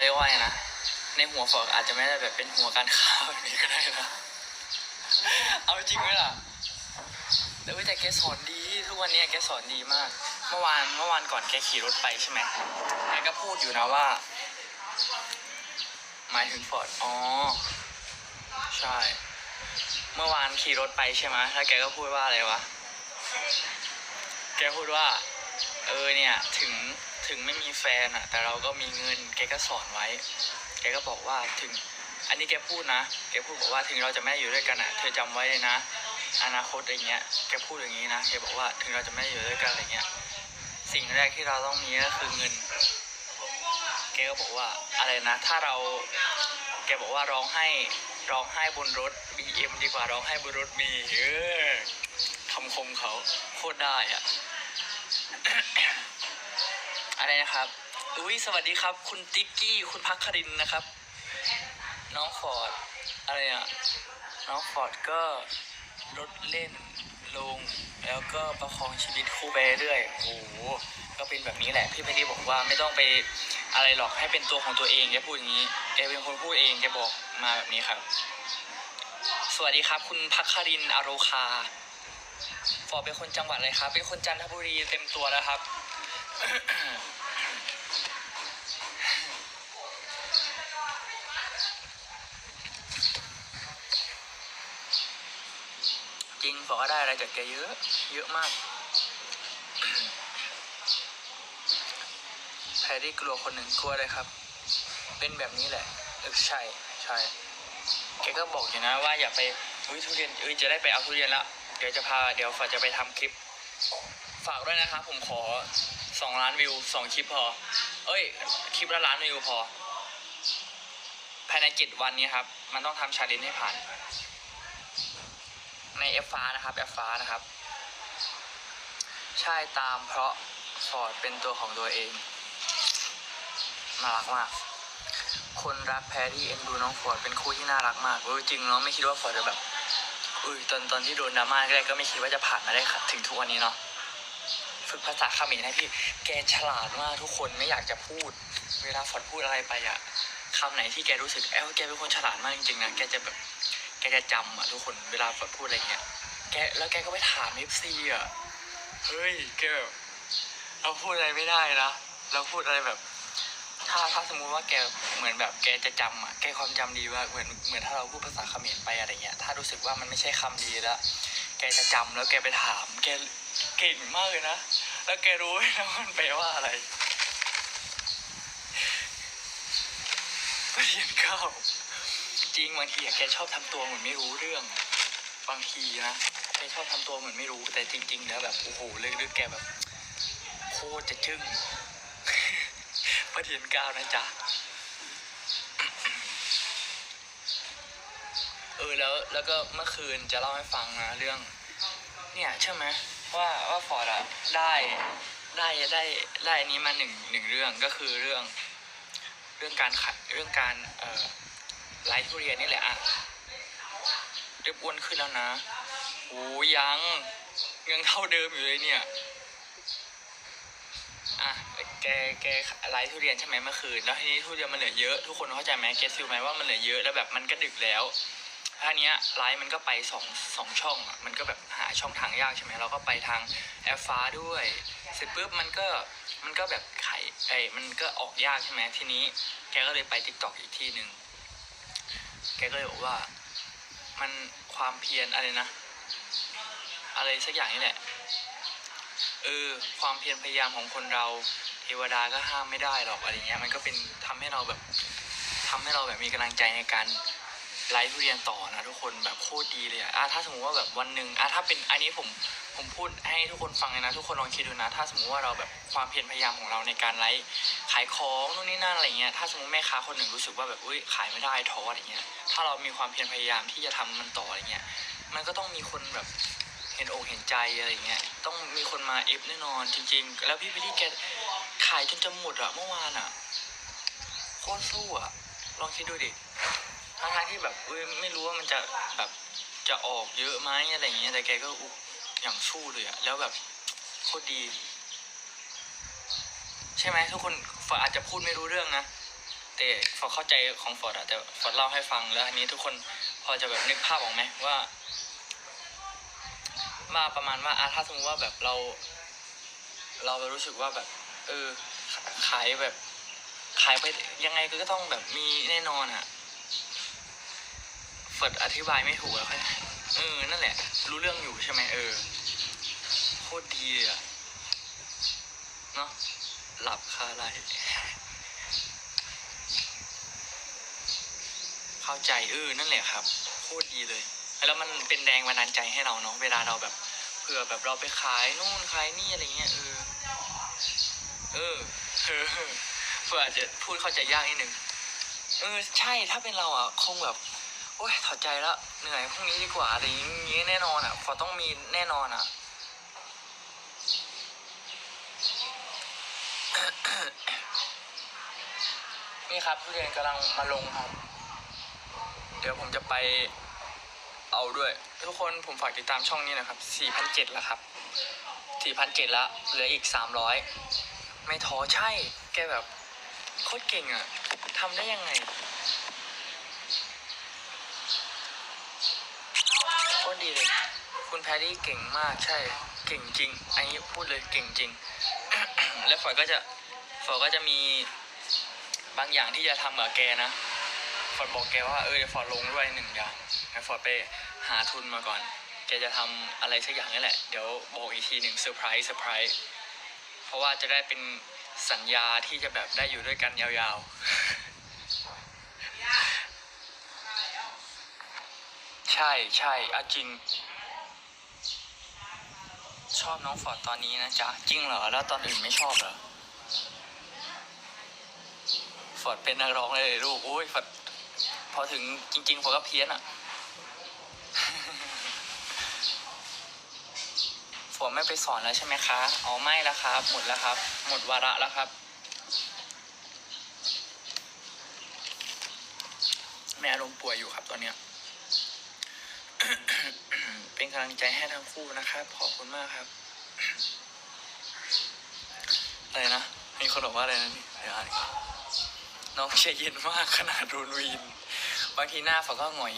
เรียกว่าไงนะ ในหัวฟอร์ดอาจจะไม่ได้แบบเป็นหัวการค้าแบบนี้ก็ได้นะเอาจริงไหมล่ะแต่ว่าแต่แกสอนดีทุกวันนี้แกสอนดีมาก เมื่อวานเมื่อวานก่อนแกขี่รถไปใช่ไหมแกก็พูดอยู่นะว่าหมายถึงฟอร์ดอ๋อใช่ เมื่อวานขี่รถไปใช่ไหมแล้วแกก็พูดว่าอะไรวะแกพูดว่า เออเนี่ยถึง ถึงไม่มีแฟนอะแต่เราก็มีเงินแกก็สอนไว้ แกก็บอกว่าถึง อันนี้แกพูดนะ แกพูดบอกว่าถึงเราจะไม่อยู่ด้วยกันอะเธอจำไว้เลยนะ อนาคตอะไรเงี้ย แกพูดอย่างนี้นะ แกบอกว่าถึงเราจะไม่อยู่ด้วยกันอะไรเงี้ย สิ่งแรกที่เราต้องมีก็คือเงิน แกก็บอกว่าอะไรนะ ถ้าเรา แกบอกว่าร้องให้ร้องไห้บนรถ BM ดีกว่าร้องไห้บนรถมีเออคำคมเขาโคตรได้อะอะ ไรนะครับ อุ้ยสวัสดีครับ คุณติ๊กกี้ คุณพักครินนะครับ น้องฟอร์ดอะไรอะ น้องฟอร์ดก็ลดเล่นลง แล้วก็ประคองชีวิตคู่ไปเรื่อยโอ้โห ก็เป็นแบบนี้แหละ พี่เพชรบอกว่าไม่ต้องไปอะไรหรอกให้เป็นตัวของตัวเองแกพูดอย่างนี้แกเป็นคนพูดเองแกบอกมาแบบนี้ครับ สวัสดีครับ คุณพักครินทร์อโรคาฟอร์ดเป็นคนจังหวัดอะไรครับ เป็นคนจันทบุรีเต็มตัวแล้วครับ จริงฟอร์ดก็ได้อะไรจากแกเยอะ เยอะมากแพรรี่กลัวคนหนึ่งกลัวเลยครับ เป็นแบบนี้แหละเออใช่ใช่แกก็บอกอยู่นะว่าอย่าไปอุ้ยทุเรียนอุ้ยจะได้ไปเอาทุเรียนละเดี๋ยวจะพาเดี๋ยวฝาจะไปทำคลิป ฝากด้วยนะครับผมขอ สองล้านวิวสองคลิปพอ เอ้ย คลิปละล้านวิวพอ ภายในเจ็ดวันนี้ครับ มันต้องทำชาเลนจ์ให้ผ่าน ในเอฟฟ้านะครับเอฟฟ้านะครับ ใช่ตามเพราะฟอร์ดเป็นตัวของตัวเองน่ารักมาก คนรักแพรที่เอ็นดูน้องฟอร์ดเป็นคู่ที่น่ารักมากเออจริงเนาะไม่คิดว่าฟอร์ดจะแบบอุ้ยตอนตอนที่โดนดราม่าแรกก็ไม่คิดว่าจะผ่านมาได้ถึงทุกวันนี้เนาะ ฝึกภาษาเขมรให้พี่ แกฉลาดมากทุกคนไม่อยากจะพูด เวลาฟอดพูดอะไรไปอะคำไหนที่แกรู้สึกแอลแกเป็นคนฉลาดมากจริงๆนะแกจะแบบแกจะจำอะทุกคนเวลาฟอดพูดอะไรเงี้ยแกแล้วแกก็ไปถามเอฟซีอะเฮ้ยแกเราพูดอะไรไม่ได้นะเราพูดอะไรแบบ ถ้าถ้าสมมุติว่าแกเหมือนแบบแกจะจำอะแกความจำดีมากเหมือนเหมือนถ้าเราพูดภาษาเขมรไปอะไรเงี้ย ถ้ารู้สึกว่ามันไม่ใช่คำดีแล้วแกจะจำแล้วแกไปถาม แก เก่งมากเลยนะ แล้วแกรู้ไหมนะมันแปลว่าอะไรประเด็นเก้าจริงบางทีอะแกชอบทำตัวเหมือนไม่รู้เรื่อง บางทีนะแกชอบทำตัวเหมือนไม่รู้ แต่จริง ๆ แล้วแบบโอ้โหลึกๆแกแบบโคตรจะจึ้งประเด็นก้าวนะจ๊ะเออแล้วแล้วก็เมื่อคืนจะเล่าให้ฟังนะเรื่อง เนี่ยเชื่อไหม ว่าว่าฟอร์ดอะได้ได้ได้ได้อันนี้มาหนึ่งหนึ่งเรื่องก็คือเรื่องเรื่องการขายเรื่องการเอ่อไลฟ์ทุเรียนนี่แหละอะเรียบอ้วนขึ้นแล้วนะโอ้ยังยังเท่าเดิมอยู่เลยเนี่ยอะแกแกไลฟ์ทุเรียนใช่ไหมเมื่อคืนแล้วทีนี้ทุเรียนมันเหลือเยอะทุกคนเข้าใจไหมเกซิลไหมว่ามันเหลือเยอะแล้วแบบมันก็ดึกแล้ว ท่านี้ยไลฟ์มันก็ไปสองสองช่องอะมันก็แบบหาช่องทางยากใช่ไหมเราก็ไปทางแอฟฟ้าด้วย เสร็จปุ๊บมันก็มันก็แบบไข่ไอ้มันก็ออกยากใช่ไหมทีนี้แกก็เลยไปทิกตอกอีกที่หนึ่งแกก็เลยบอกว่า มันความเพียรอะไรนะ อะไรสักอย่างนี่แหละเออความเพียรพยายามของคนเราเทวดาก็ห้ามไม่ได้หรอกอะไรเงี้ย มันก็เป็นทำให้เราแบบทำให้เราแบบมีกำลังใจในการ ไลฟ์ทุเรียนต่อนะทุกคนแบบโคตรดีเลยอะอะถ้าสมมติว่าแบบวันหนึ่งอะถ้าเป็นอันนี้ผมผมพูดให้ทุกคนฟังเลยนะ ทุกคนลองคิดดูนะ ถ้าสมมติว่าเราแบบความเพียรพยายามของเราในการไลฟ์ขายของนู่นนี่นั่นอะไรเงี้ยถ้าสมมติแม่ค้าคนหนึ่งรู้สึกว่าแบบอุ้ยขายไม่ได้ท้ออะไรเงี้ยถ้าเรามีความเพียรพยายามที่จะทำมันต่ออะไรเงี้ยมันก็ต้องมีคนแบบเห็นอกเห็นใจอะไรเงี้ยต้องมีคนมาเอฟแน่นอนจริง ๆ แล้วพี่พี่ที่แกขายจนจะหมดอะเมื่อวานอะโคตรสู้อะลองคิดดูดิ ทั้งทที่แบบเอ้ยไม่รู้ว่ามันจะแบบจะออกเยอะไหมอะไรอย่างเงี้ยแต่แกก็อย่างสู้เลยอะแล้วแบบโคตรดี ใช่ไหมทุกคนอาจจะพูดไม่รู้เรื่องนะแต่ฟอร์เข้าใจของฟอร์ดอะแต่ฟอร์ดเล่าให้ฟังแล้วอันนี้ทุกคนพอจะแบบนึกภาพออกไหมว่าว่าประมาณว่าอะถ้าสมมติว่าแบบเรา เรารู้สึกว่าแบบ เออขายแบบขายไปยังไงก็ต้องแบบมีแน่นอนอะ ดอธิบายไม่ถูกอะเออ นั่นแหละ รู้เรื่องอยู่ใช่ไหมเออ โคตรดีอะเนาะ หลับคาไรเข้าใจเออ นั่นแหละครับ โคตรดีเลย แล้วมันเป็นแรงบันดาลใจให้เราเนาะ เวลาเราแบบเผื่อแบบเราไปขายนู่นขายนี่อะไรเงี้ยเออ เออ เออเพื่ออาจจะพูดเข้าใจยากนิดนึง เออ ใช่ ถ้าเป็นเราอะ คงแบบ โอ้ยถอดใจแล้วเหนื่อยพรุ่งนี้ดีกว่าอะไรอย่างงี้แน่นอนอะพอต้องมีแน่นอนอะนี่ครับทุเรียนกำลังมาลงครับ เดี๋ยวผมจะไปเอาด้วย ทุกคนผมฝากติดตามช่องนี้นะครับ4,700แล้วครับ4,700แล้วเหลืออีก 300 ไม่ท้อใช่ แกแบบโคตรเก่งอะทำได้ยังไงโคตรดี เลย คุณแพรรี่เก่งมากใช่ เก่งจริง อันนี้พูดเลยเก่งจริง แล้วฝอยก็จะฝอยก็จะมีบางอย่างที่จะทำกับแกนะฝอยบอกแกว่าเออเดี๋ยวฝอยลงด้วยหนึ่งอย่างแล้วฝอยไปหาทุนมาก่อน แกจะทำอะไรสักอย่างนี่แหละ เดี๋ยวบอกอีกทีหนึ่งเซอร์ไพรส์เซอร์ไพรส์ เพราะว่าจะได้เป็นสัญญาที่จะแบบได้อยู่ด้วยกันยาวๆ ใช่ใช่อจริง ชอบน้องฟอร์ดตอนนี้นะจ๊ะ จริงเหรอ แล้วตอนอื่นไม่ชอบเหรอ ฟอร์ดเป็นนักร้องเลยลูกโอ้ยฟอร์ดพอถึงจริงๆฟอร์ดก็เพี้ยนอะฝนไม่ไปสอนแล้วใช่ไหมคะ อ๋อไม่แล้วครับ หมดแล้วครับ หมดวาระแล้วครับแม่อารมณ์ป่วยอยู่ครับตอนเนี้ย เป็นกำลังใจให้ทั้งคู่นะครับ ขอบคุณมากครับ อะไรนะ มีคนบอกว่าอะไรนะนี่เดี๋ยวอ่านก่อนน้องใจเย็นมากขนาดโดนวีน บางทีหน้าฝาก็หงอย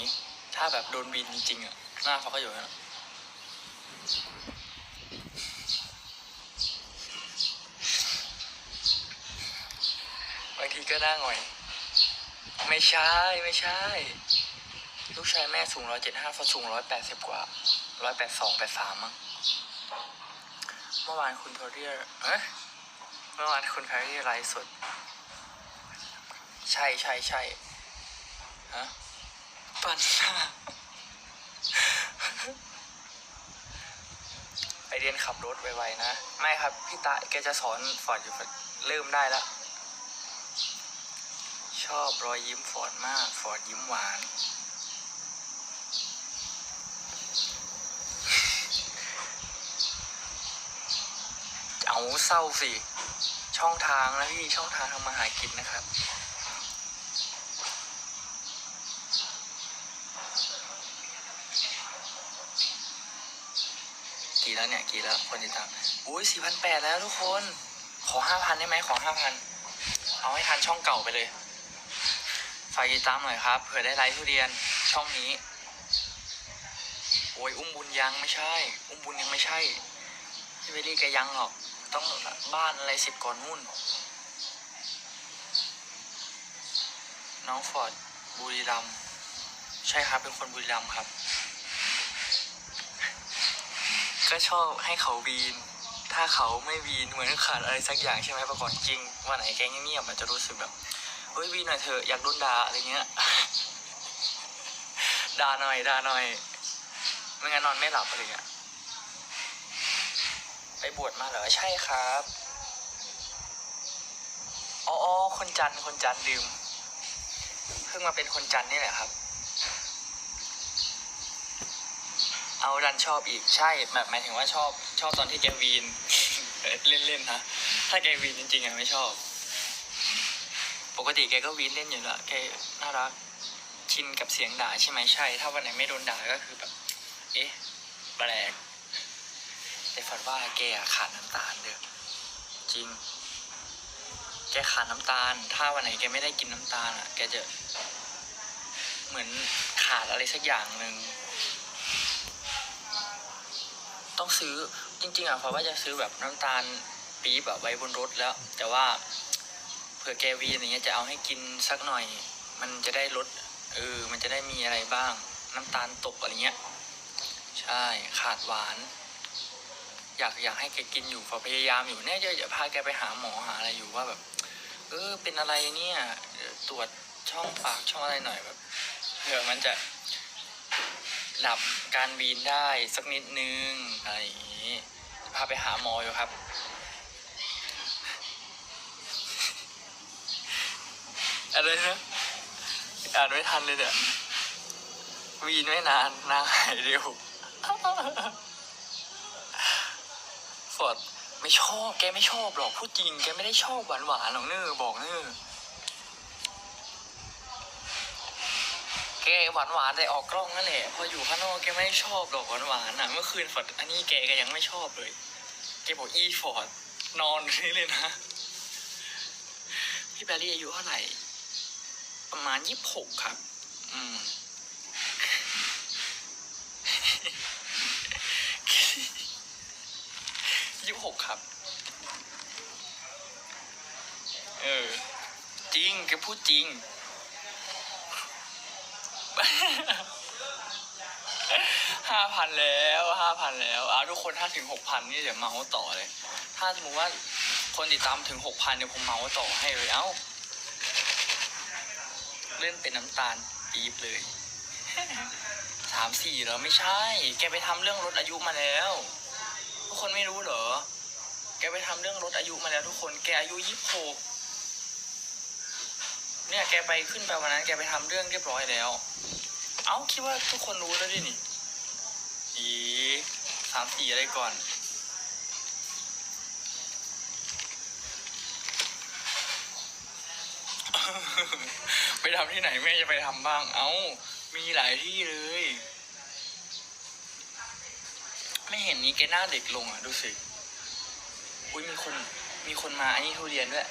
ถ้าแบบโดนวีนจริงๆอะหน้าฝาก็อยู่อย่างนั้นบางทีก็หน้าหงอย ไม่ใช่ ไม่ใช่ ลูกชายแม่สูงร้อยเจ็ดห้าฟอสูงร้อยแปดสิบกว่าร้อยแปดสองแปดสามมั้งเมื่อวานคุณโทเรียเอ๊ะเมื่อวานคุณแพรรี่ไลฟ์สด ใช่ใช่ใช่ฮะปันหน้าไปเรียนขับรถไวๆนะ ไม่ครับ พี่ตาแกจะสอนฟอร์ดอยู่เริ่มได้แล้ว ชอบรอยยิ้มฟอร์ดมาก ฟอร์ดยิ้มหวาน เอาเศร้าสิ ช่องทางนะพี่ช่องทางทำมาหากินนะครับ กี่แล้วเนี่ยกี่แล้วคนติดตามอุ้ยสี่พันแปดแล้วทุกคน ขอห้าพันได้ไหมขอห้าพันเอาให้ทันช่องเก่าไปเลยฝากติดตามหน่อยครับเผื่อได้ไลฟ์ทุเรียนช่องนี้โอ้ยอุ้มบุญยังไม่ใช่ อุ้มบุญยังไม่ใช่พี่เบลลี่แกยังหรอก ต้องบ้านอะไรสิบก่อนนู่น น้องฟอร์ดบุรีรัมใช่ครับเป็นคนบุรีรัมครับ ก็ชอบให้เขาวีน ถ้าเขาไม่วีนเหมือนขาดอะไรสักอย่างใช่ไหมประกอบจริงวันไหนแกเงียบๆมันจะรู้สึกแบบเฮ้ยวีนหน่อยเถอะอยากโดนด่าอะไรเงี้ยด่าหน่อยด่าหน่อยไม่งั้นนอนไม่หลับอะไรเงี้ย ไปบวชมาเหรอใช่ครับอ๋อคนจันคนจันทร์ลืมเพิ่งมาเป็นคนจันนี่แหละครับ เอาดันชอบอีกใช่แบบหมายถึงว่าชอบชอบตอนที่แกวีน เล่นๆนะถ้าแกวีนจริงๆอะไม่ชอบ ปกติแกก็วีนเล่นอยู่แล้วแกน่ารักชินกับเสียงด่าใช่ไหมใช่ ถ้าวันไหนไม่โดนด่าก็คือแบบ เอ๊ะแปลก แต่ฝันว่าแกขาดน้ำตาลเด้อจริง แกขาดน้ำตาล ถ้าวันไหนแกไม่ได้กินน้ำตาลอะ แกจะ เหมือนขาดอะไรสักอย่างหนึ่งต้องซื้อจริง ๆอะเพราะว่าจะซื้อแบบน้ำตาลปี๊บแบบไว้บนรถแล้ว แต่ว่าเผื่อแกวีอย่างเงี้ยจะเอาให้กินสักหน่อย มันจะได้ลดเออมันจะได้มีอะไรบ้าง น้ำตาลตกอะไรเงี้ย ใช่ขาดหวาน อยากอยากให้แกกินอยู่พอพยายามอยู่เนี่ยจะจะพาแกไปหาหมอหาอะไรอยู่ว่าแบบ เออเป็นอะไรเนี่ยตรวจช่องปากช่องอะไรหน่อยแบบเผื่อมันจะดับการวีนได้สักนิดนึงอะไรอย่างนี้พาไปหาหมออยู่ครับ อะไรนะอ่านไม่ทันเลยเนี่ยวีนไม่นานนางหายเร็ว ฟอร์ดไม่ชอบ แกไม่ชอบหรอกพูดจริง แกไม่ได้ชอบหวานหวานหรอกเนอบอกเนอแกหวานหวานแต่ออกกล้องนั่นแหละ พออยู่ข้างนอกแกไม่ได้ชอบหรอกหวานหวานๆอะ เมื่อคืนฟอร์ดอันนี้แกก็ยังไม่ชอบเลย แกบอกอีฟอร์ดนอนนี่เลยนะ พี่แบรี่อายุเท่าไหร่ ประมาณยี่สิบหกครับ อืม ยี่สิบหกครับ เออ จริงแกพูดจริง ห้าพันแล้วห้าพันแล้วอะทุกคนถ้าถึงหกพันนี่เดี๋ยวเมาส์ต่อเลย ถ้าสมมติว่าคนติดตามถึงหกพันเดี๋ยวผมเมาส์ต่อให้เลยเอ้าเล่นเป็นน้ำตาลปี๊บเลยสามสี่แล้วไม่ใช่ แกไปทำเรื่องลดอายุมาแล้ว ทุกคนไม่รู้เหรอ แกไปทำเรื่องลดอายุมาแล้วทุกคน แกอายุยี่สิบหก เนี่ยแกไปขึ้นไปวันนั้นแกไปทำเรื่องเรียบร้อยแล้ว เอ้าคิดว่าทุกคนรู้แล้วดินี่อีสามสี่อะไรก่อน ไปทำที่ไหนแม่จะไปทำบ้าง เอ้า มีหลายที่เลย ไม่เห็นนี้แกหน้าเด็กลงอะ ดูสิ อุ้ยมีคน มีคนมาอันนี้ทุเรียนด้วย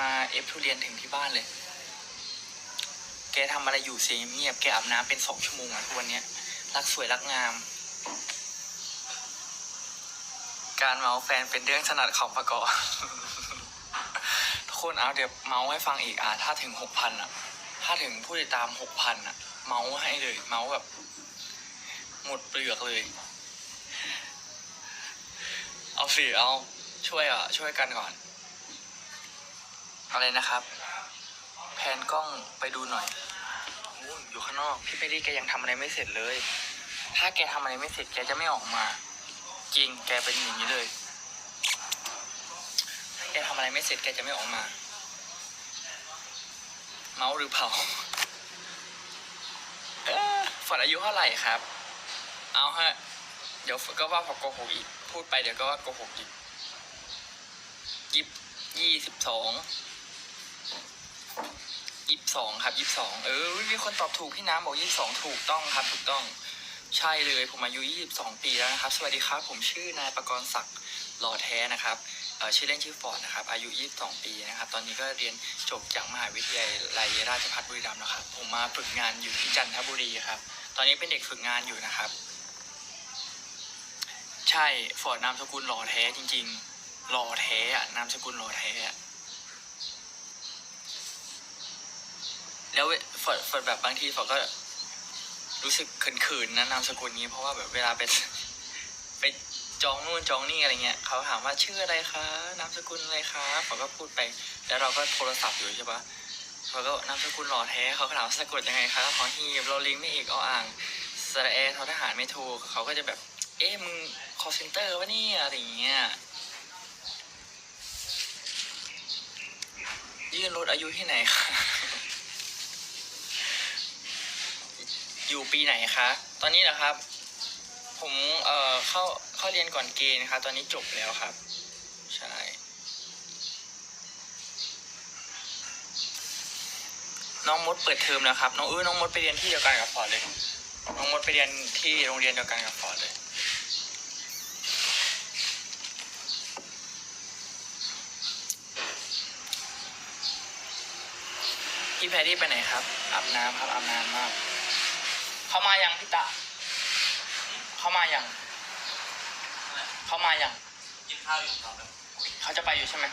มาเอฟทุเรียนถึงที่บ้านเลย แกทำอะไรอยู่เสียงเงียบ แกอาบน้ำเป็นสองชั่วโมงอะทุกวันเนี้ย รักสวยรักงาม การเมาแฟนเป็นเรื่องถนัดของประกอบทุกคนเอาเดี๋ยวเมาให้ฟังอีกอะถ้าถึงหกพันอะถ้าถึงผู้ติดตามหกพันอะเมาให้เลย เมาแบบ หมดเปลือกเลย เอาสิเอาช่วยอะ ช่วยกันก่อน อะไรนะครับ แพนกล้องไปดูหน่อยอยอยู่ข้างนอก พี่เบลลี่แกยังทำอะไรไม่เสร็จเลย ถ้าแกทำอะไรไม่เสร็จแกจะไม่ออกมา จริง แกเป็นอย่างนี้เลย แกทำอะไรไม่เสร็จแกจะไม่ออกมา เมาหรือเผาฝันอายุเท่าไหร่ครับ เอาฮะ เดี๋ยวก็ว่าพอโกหกอีก พูดไปเดี๋ยวก็ว่าโกหกอีกยิบยี่สิบสอง ยี่สิบสองครับยี่สิบสองเออมีคนตอบถูกพี่น้ำบอกยี่สิบสองถูกต้องครับ ถูกต้อง ใช่เลยผมอายุยี่สิบสองปีแล้วนะครับ สวัสดีครับ ผมชื่อนายประกรณ์ศักดิ์หล่อแท้นะครับเออชื่อเล่นชื่อฟอร์ดนะครับ อายุยี่สิบสองปีนะครับ ตอนนี้ก็เรียนจบจากมหาวิทยาลัยราชภัฏบุรีรัมย์แล้วครับ ผมมาฝึกงานอยู่ที่จันทบุรีครับ ตอนนี้เป็นเด็กฝึกงานอยู่นะครับ ใช่ฟอร์ดนามสกุลหล่อแท้จริง ๆ หล่อแท้อะนามสกุลหล่อแท้อะ แล้วเวฟอดฟอดแบบบางทีฟอดก็ รู้สึกเขินๆนะนามสกุลนี้เพราะว่าแบบเวลาไปไปจองนู่นจองนี่อะไรเงี้ยเขาถามว่าชื่ออะไรคะนามสกุลอะไรคะฟอดก็พูดไป แล้วเราก็โทรศัพท์อยู่ใช่ปะฟอดก็นามสกุลหล่อแท้เขาถามสะกดยังไงคะขอฮีบโราลิงไม่เอกเอาอ่างสระแอทอทหารไม่ถูกเขาก็จะแบบ เอ๊ะมึงคอเซนเตอร์วะเนี่ยอะไรเงี้ยยื่นลดอายุที่ไหนคะ อยู่ปีไหนคะ ตอนนี้นะครับ ผมเอ่อเข้าเข้าเรียนก่อนเกณฑ์ครับตอนนี้จบแล้วครับ ใช่น้องมดเปิดเทอมแล้วครับ น้องเออน้องมดไปเรียนที่เดียวกันกับฟอร์ดเลย น้องมดไปเรียนที่โรงเรียนเดียวกันกับฟอร์ดเลย พี่แพรรี่ไปไหนครับอาบน้ำครับอาบน้ำมาก เขามายังพี่ตะเขามายังเขามายังกินข้าวอยู่ตอนนั้นเขาจะไปอยู่ใช่ไหม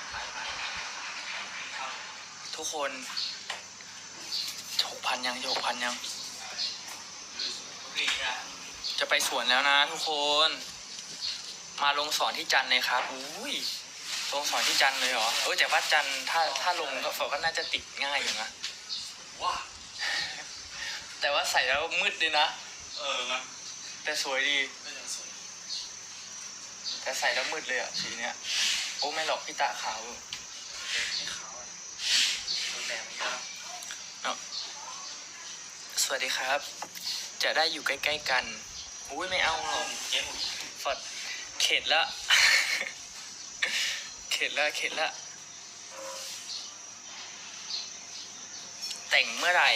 ทุกคนหกพันยังหกพันยังรีนะจะไปสวนแล้วนะทุกคน มาลงสอนที่จันทร์เลยครับอุ้ยลงสอนที่จันทร์เลยเหรอเออแต่ว่าจันทร์ถ้าถ้าลงก็ฝนก็น่าจะติดง่ายอยู่นะว้า แต่ว่าใส่แล้วมืดดีนะ เออนะแต่สวยดี ก็ยังสวยแต่ใส่แล้วมืดเลยอะสีเนี้ย โอ้ไม่หรอกพี่ตาขาวอยู่ไม่ขาวอะโดนแดดเยอะสวัสดีครับ จะได้อยู่ใกล้ๆกัน อุ้ยไม่เอาหรอกเจ๊หมฟอดเข็ดละ เข็ดละเข็ดละ แต่งเมื่อไหร่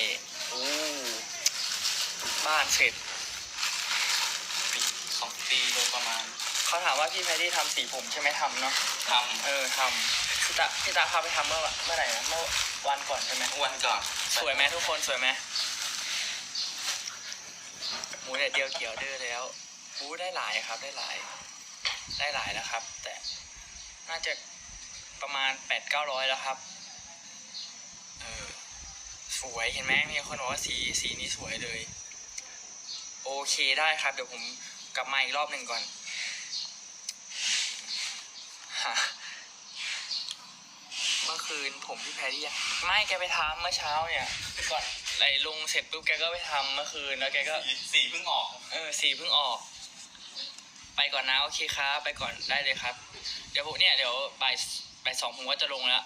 อู้ บ้านเสร็จปีสองปีโดยประมาณเขาถามว่าพี่แพดดี้ทำสีผมใช่ไหมทำเนาะทเออทำพี่ตาพี่ตาพาไปทำเมื่อวะเมื่อไหร่นะเมื่อวันก่อนใช่ไหมำวันก่อนสวยไหมทุกคนสวยไหมหมูแต่เดียวเกี่ยวดื้อแล้วอู้ได้หลายครับได้หลาย ได้หลายแล้วครับ แต่น่าจะประมาณแปดเก้าร้อยแล้วครับเออสวยเห็นไหมมีคนบอกว่าสีสีนี้สวยเลย โอเคได้ครับ เดี๋ยวผมกลับมาอีกรอบหนึ่งก่อนฮะเมื่อคืนผมพี่แพรรี่ยังไม่แกไปทำเมื่อเช้าเนี่ยก่อนไหลลงเสร็จปุ๊บแกก็ไปทำเมื่อคืนแล้วแกก็สีสีเพิ่งออก เออสีเพิ่งออก ไปก่อนนะโอเคครับไปก่อนได้เลยครับ เดี๋ยวผมเนี่ยเดี๋ยวบ่ายบ่ายสองผมก็จะลงแล้ว